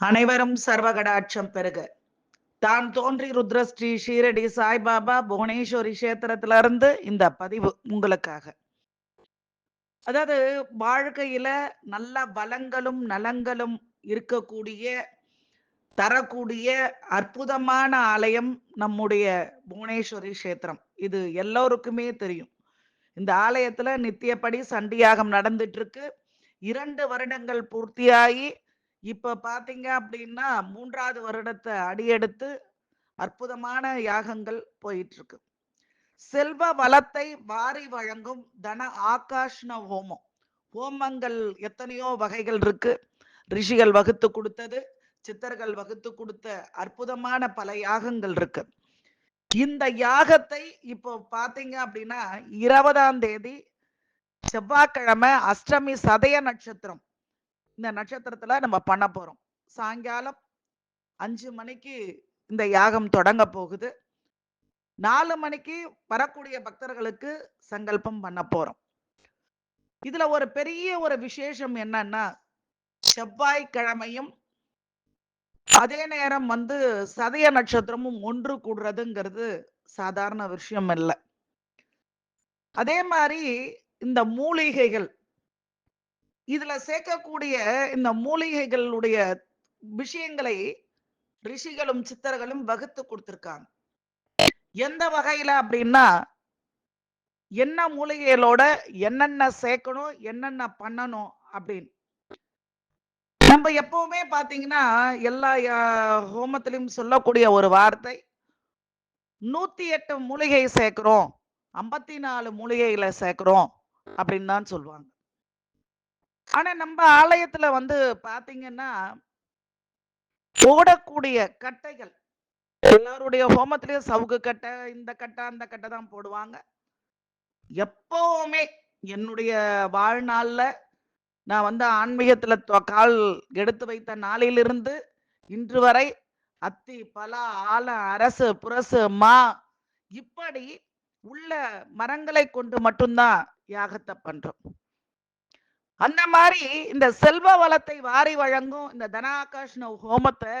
அனைவரும் சர்வகடாட்சம் பெருக. தான் தோன்றி ருத்ரஸ்ரீ ஷீரடி சாய்பாபா புவனேஸ்வரி கஷேத்திரத்துல இருந்து இந்த பதிவு உங்களுக்காக. அதாவது வாழ்க்கையில நல்ல பலங்களும் நலங்களும் இருக்கக்கூடிய தரக்கூடிய அற்புதமான ஆலயம் நம்முடைய புவனேஸ்வரி கஷேத்திரம். இது எல்லோருக்குமே தெரியும். இந்த ஆலயத்துல நித்தியப்படி சண்டியாகம் நடந்துட்டு இருக்கு. இரண்டு வருடங்கள் பூர்த்தியாகி இப்ப பாத்தீங்க அப்படின்னா மூன்றாவது வருடத்தை அடியெடுத்து அற்புதமான யாகங்கள் போயிட்டு இருக்கு செல்வ வளத்தை வாரி வழங்கும் தன ஆகாஷ்ண ஹோமம். ஹோமங்கள் எத்தனையோ வகைகள் இருக்கு. ரிஷிகள் வகுத்து கொடுத்தது சித்தர்கள் வகுத்து கொடுத்த அற்புதமான பல யாகங்கள் இருக்கு. இந்த யாகத்தை இப்போ பாத்தீங்க அப்படின்னா இருபதாம் தேதி செவ்வாய்க்கிழமை அஷ்டமி சதய நட்சத்திரம். இந்த நட்சத்திரத்துல நம்ம பண்ண போறோம். சாயங்காலம் அஞ்சு மணிக்கு இந்த யாகம் தொடங்க போகுது. நாலு மணிக்கு வரக்கூடிய பக்தர்களுக்கு சங்கல்பம் பண்ண போறோம். இதுல ஒரு பெரிய ஒரு விசேஷம் என்னன்னா செவ்வாய்க்கிழமையும் அதே நேரம் வந்து சதய நட்சத்திரமும் ஒன்று கூடுறதுங்கிறது சாதாரண விஷயம் இல்லை. அதே மாதிரி இந்த மூலிகைகள் இதுல சேர்க்கக்கூடிய இந்த மூலிகைகளுடைய விஷயங்களை ரிஷிகளும் சித்தர்களும் வகுத்து கொடுத்திருக்காங்க. எந்த வகையில அப்படின்னா என்ன மூலிகைகளோட என்னென்ன சேர்க்கணும் என்னென்ன பண்ணணும் அப்படின்னு. நம்ம எப்பவுமே பாத்தீங்கன்னா எல்லா ஹோமத்திலையும் சொல்லக்கூடிய ஒரு வார்த்தை நூத்தி எட்டு மூலிகை சேர்க்கிறோம் ஐம்பத்தி நாலு மூலிகைகளை சேர்க்கிறோம் அப்படின்னு தான் சொல்லுவாங்க. ஆனா நம்ம ஆலயத்துல வந்து பாத்தீங்கன்னா போடக்கூடிய கட்டைகள் எல்லாருடைய ஹோமத்திலயும் சவுக்கு கட்டை இந்த கட்டை அந்த கட்டை தான் போடுவாங்க. எப்பவுமே என்னுடைய வாழ்நாள்ல நான் வந்து ஆன்மீகத்துல கால் எடுத்து வைத்த நாளிலிருந்து இன்று வரை அத்தி பலா ஆல அரசு புரசு மா இப்படி உள்ள மரங்களை கொண்டு மட்டும்தான் யாகத்தை பண்றோம். அந்த மாதிரி இந்த செல்வ வளத்தை வாரி வழங்கும் இந்த தனாகாஷ்ண ஹோமத்தை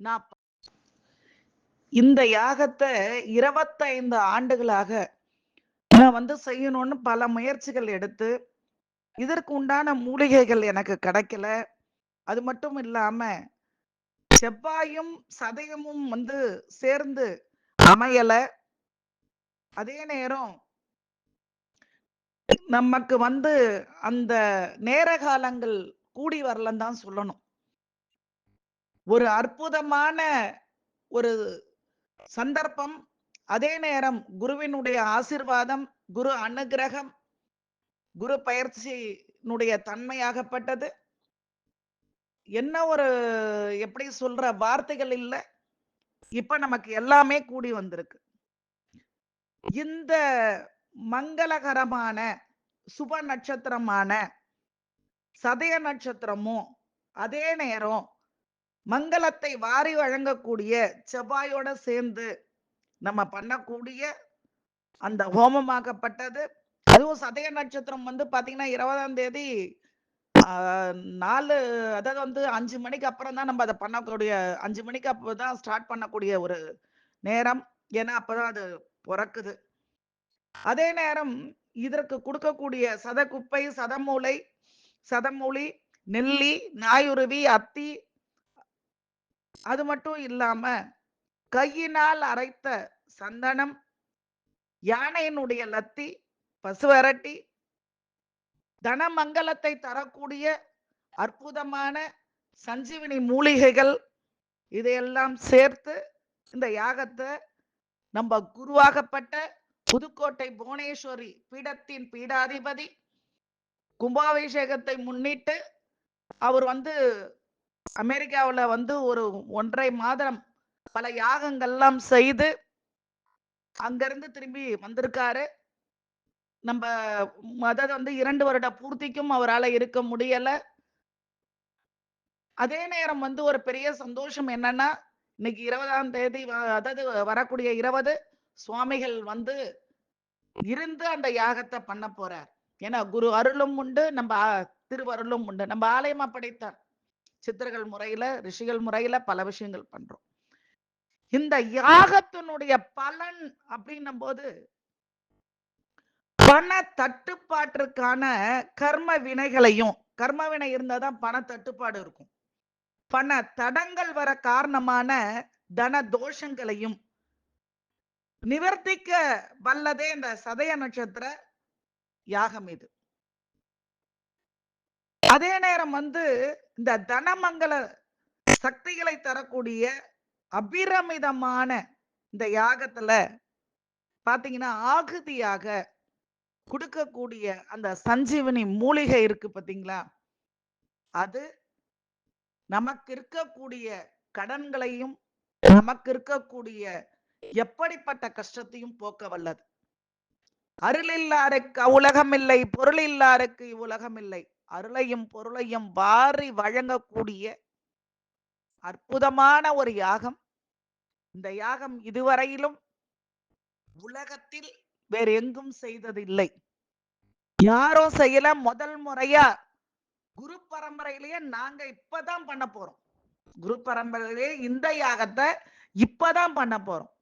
நான் இந்த யாகத்தை இருபத்தைந்து ஆண்டுகளாக நான் வந்து செய்யணும்னு பல முயற்சிகள் எடுத்து இதற்கு உண்டான மூலிகைகள் எனக்கு கிடைக்கல. அது மட்டும் இல்லாம செவ்வாயும் சதயமும் வந்து சேர்ந்து அமையல. அதே நேரம் நமக்கு வந்து அந்த நேர காலங்கள் கூடி வரலன்னு தான் சொல்லணும். ஒரு அற்புதமான ஒரு சந்தர்ப்பம் அதே நேரம் குருவினுடைய ஆசிர்வாதம் குரு அனுகிரகம் குரு பயிற்சியினுடைய தன்மையாகப்பட்டது. என்ன ஒரு எப்படி சொல்ற வார்த்தைகள் இல்லை. இப்ப நமக்கு எல்லாமே கூடி வந்திருக்கு. இந்த மங்களகரமான சுப நட்சத்திரமான சதய நட்சத்திரமும் அதே நேரம் மங்களத்தை வாரி வழங்கக்கூடிய செவ்வாயோட சேர்ந்து நம்ம பண்ணக்கூடிய அந்த ஹோமமாகப்பட்டது. அதுவும் சதய நட்சத்திரம் வந்து பாத்தீங்கன்னா இருபதாம் தேதி நாலு அதாவது வந்து அஞ்சு மணிக்கு அப்புறம் தான் நம்ம அதை பண்ணக்கூடிய அஞ்சு மணிக்கு அப்போ தான் ஸ்டார்ட் பண்ணக்கூடிய ஒரு நேரம். ஏன்னா அப்பதான் அது பிறக்குது. அதே நேரம் இதற்கு கொடுக்கக்கூடிய சதக்குப்பை சதமூளை சதமூலி நெல்லி நாயுருவி அத்தி அது மட்டும் இல்லாம கையினால் அரைத்த சந்தனம் யானையினுடைய லத்தி பசுவரட்டி தனமங்கலத்தை தரக்கூடிய அற்புதமான சஞ்சீவினி மூலிகைகள் இதையெல்லாம் சேர்த்து இந்த யாகத்தை நம்ம குருவாகப்பட்ட புதுக்கோட்டை புவனேஸ்வரி பீடத்தின் பீடாதிபதி. கும்பாபிஷேகத்தை முன்னிட்டு அவர் வந்து அமெரிக்காவில் வந்து ஒரு ஒன்றரை மாதம் பல யாகங்கள்லாம் செய்து அங்கிருந்து திரும்பி வந்திருக்காரு. நம்ம அதாவது வந்து இரண்டு வருட பூர்த்திக்கும் அவரால் இருக்க முடியல. அதே நேரம் வந்து ஒரு பெரிய சந்தோஷம் என்னன்னா இன்னைக்கு இருபதாம் தேதி அதாவது வரக்கூடிய இருபது சுவாமிகள் வந்து இருந்து அந்த யாகத்தை பண்ண போறார். ஏன்னா குரு அருளும் உண்டு நம்ம திருவருளும் உண்டு. நம்ம ஆலயமா படைத்தார். சித்தர்கள் முறையில ரிஷிகள் முறையில பல விஷயங்கள் பண்றோம். இந்த யாகத்தினுடைய பலன் அப்படின்னும் போது பண தட்டுப்பாட்டிற்கான கர்ம வினைகளையும் கர்ம வினை இருந்தாதான் பண தட்டுப்பாடு இருக்கும். பண தடங்கள் வர காரணமான தன தோஷங்களையும் நிவர்த்திக்க வல்லதே இந்த சதய நட்சத்திர யாகம் இது. அதே நேரம் வந்து இந்த தனமங்கல சக்திகளை தரக்கூடிய அபிரமிதமான இந்த யாகத்துல பாத்தீங்கன்னா ஆகுதியாக கொடுக்கக்கூடிய அந்த சஞ்சீவனி மூலிகை இருக்கு பாத்தீங்களா? அது நமக்கு இருக்கக்கூடிய கடன்களையும் நமக்கு இருக்கக்கூடிய எப்படிப்பட்ட கஷ்டத்தையும் போக்க வல்லது. அருள் இல்லாருக்கு உலகம் இல்லை பொருள் இல்லாருக்கு இவ்வுலகம் இல்லை அருளையும் பொருளையும் வாரி வழங்கக்கூடிய அற்புதமான ஒரு யாகம். இந்த யாகம் இதுவரையிலும் உலகத்தில் வேற எங்கும் செய்ததில்லை. யாரும் செய்யல முதல் முறையா குரு பரம்பரையிலேயே நாங்க இப்பதான் பண்ண போறோம். குரு பரம்பரையிலேயே இந்த யாகத்தை இப்பதான் பண்ண போறோம்.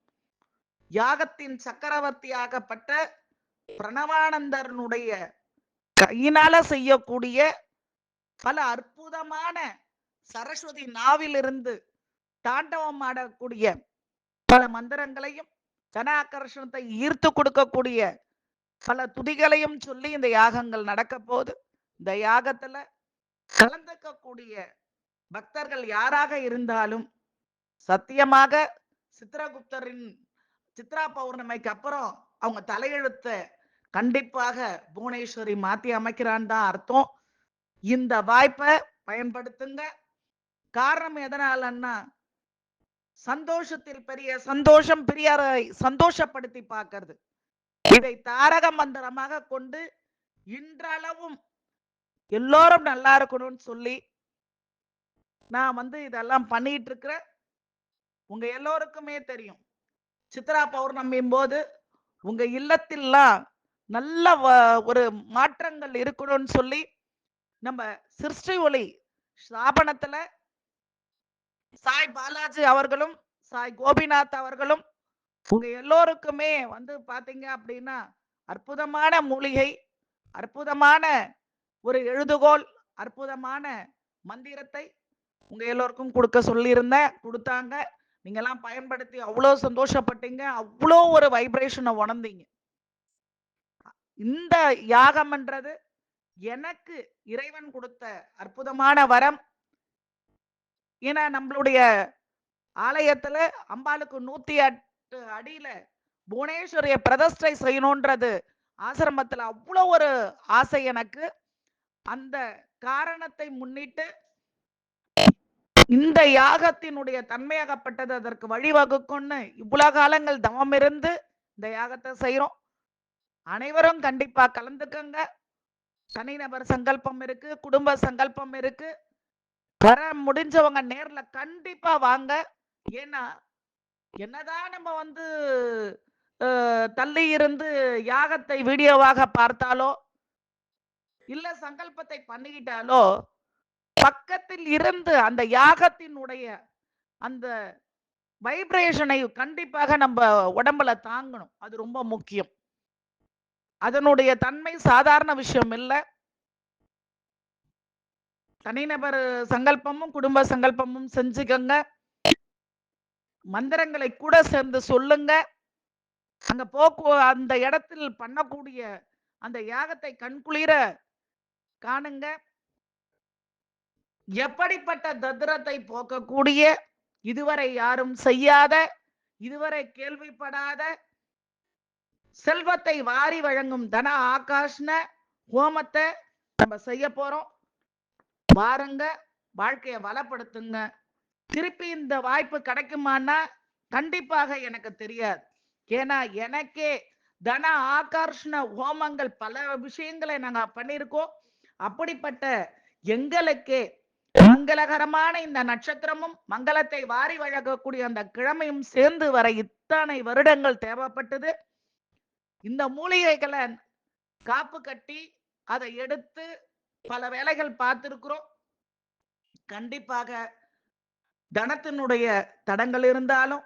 யாகத்தின் சக்கரவர்த்தியாகப்பட்ட பிரணவானந்தரனுடைய கையினால செய்யக்கூடிய பல அற்புதமான சரஸ்வதி நாவிலிருந்து தாண்டவம் ஆடக்கூடிய பல மந்திரங்களையும் ஜன ஈர்த்து கொடுக்கக்கூடிய பல துதிகளையும் சொல்லி இந்த யாகங்கள் நடக்க போது இந்த யாகத்துல கலந்துக்கக்கூடிய பக்தர்கள் யாராக இருந்தாலும் சத்தியமாக சித்திரகுப்தரின் சித்ரா பௌர்ணமிக்கு அப்புறம் அவங்க தலையெழுத்தை கண்டிப்பாக புவனேஸ்வரி மாத்தி அமைக்கிறான்னு தான் அர்த்தம். இந்த வாய்ப்பை பயன்படுத்துங்க. காரணம் எதனாலன்னா சந்தோஷத்தில் பெரிய சந்தோஷம் பெரியாரை சந்தோஷப்படுத்தி பார்க்கறது. இதை தாரக மந்திரமாக கொண்டு இன்றளவும் எல்லோரும் நல்லா இருக்கணும்னு சொல்லி நான் வந்து இதெல்லாம் பண்ணிட்டு இருக்கிறேன். உங்க எல்லோருக்குமே தெரியும். சித்ரா பௌர்ணமியும் போது உங்க இல்லத்திலாம் நல்ல வ- ஒரு மாற்றங்கள் இருக்கணும்னு சொல்லி நம்ம சிருஷ்டி ஒளி ஸ்தாபனத்துல சாய் பாலாஜி அவர்களும் சாய் கோபிநாத் அவர்களும் உங்க எல்லோருக்குமே வந்து பாத்தீங்க அப்படின்னா அற்புதமான மூலிகை அற்புதமான ஒரு எழுதுகோல் அற்புதமான மந்திரத்தை உங்க எல்லோருக்கும் கொடுக்க சொல்லியிருந்தேன் கொடுத்தாங்க. நீங்கெல்லாம் பயன்படுத்தி அவ்வளோ சந்தோஷப்பட்டீங்க அவ்வளோ ஒரு வைப்ரேஷனை உணர்ந்தீங்க. இந்த யாகம்ன்றது எனக்கு இறைவன் கொடுத்த அற்புதமான வரம். ஏன்னா நம்மளுடைய ஆலயத்துல அம்பாளுக்கு நூத்தி எட்டு அடியில புவனேஸ்வரிய பிரதஷ்டை செய்யணும்ன்றது ஆசிரமத்துல அவ்வளோ ஒரு ஆசை எனக்கு. அந்த காரணத்தை முன்னிட்டு இந்த யாகத்தினுடைய தன்மையாகப்பட்டது அதற்கு வழிவகுக்கும்னு இவ்வளவு காலங்கள் தவம் இருந்து இந்த யாகத்தை செய்யறோம் அனைவரும் கண்டிப்பா கலந்துக்கங்க. தனிநபர் சங்கல்பம் இருக்கு குடும்ப சங்கல்பம் இருக்கு. வர முடிஞ்சவங்க நேர்ல கண்டிப்பா வாங்க. ஏன்னா என்னதான் நம்ம வந்து தள்ளி இருந்து யாகத்தை வீடியோவாக பார்த்தாலோ இல்ல சங்கல்பத்தை பண்ணிக்கிட்டாலோ பக்கத்தில் இருந்து அந்த யாகத்தினுடைய அந்த வைப்ரேஷனை கண்டிப்பாக நம்ம உடம்புல தாங்கணும். அது ரொம்ப முக்கியம். அதனுடைய தன்மை சாதாரண விஷயம் இல்ல. தனிநபர் சங்கல்பமும் குடும்ப சங்கல்பமும் செஞ்சுக்கங்க. மந்திரங்களை கூட சேர்ந்து சொல்லுங்க. அங்க போக்கு அந்த இடத்தில் பண்ணக்கூடிய அந்த யாகத்தை கண்குளிர காணுங்க. எப்படிப்பட்ட தத்ரத்தை போக்கக்கூடிய இதுவரை யாரும் செய்யாத இதுவரை கேள்விப்படாத செல்வத்தை வாரி வழங்கும் தன ஆகாஷ்ன ஹோமத்தை நம்ம செய்ய போறோம். வாருங்க வாழ்க்கையை வளப்படுத்துங்க. திருப்பி இந்த வாய்ப்பு கிடைக்குமான்னா கண்டிப்பாக எனக்கு தெரியாது. ஏன்னா எனக்கே தன ஆகர்ஷண ஹோமங்கள் பல விஷயங்களை நாங்க பண்ணியிருக்கோம். அப்படிப்பட்ட எங்களுக்கே மங்களகரமான இந்த நட்சத்திரமும் மங்களத்தை வாரி வழங்கக்கூடிய அந்த கிழமையும் சேர்ந்து வர இத்தனை வருடங்கள் தேவைப்பட்டது. இந்த மூலிகைகளை காப்பு கட்டி அதை எடுத்து பல வேலைகள் பார்த்திருக்கிறோம். கண்டிப்பாக தனத்தினுடைய தடங்கள் இருந்தாலும்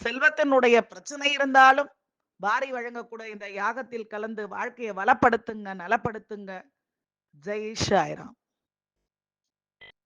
செல்வத்தினுடைய பிரச்சனை இருந்தாலும் வாரி வழங்கக்கூடிய இந்த யாகத்தில் கலந்து வாழ்க்கையை வளப்படுத்துங்க நலப்படுத்துங்க. ஜெய் ஷாய்ராம்.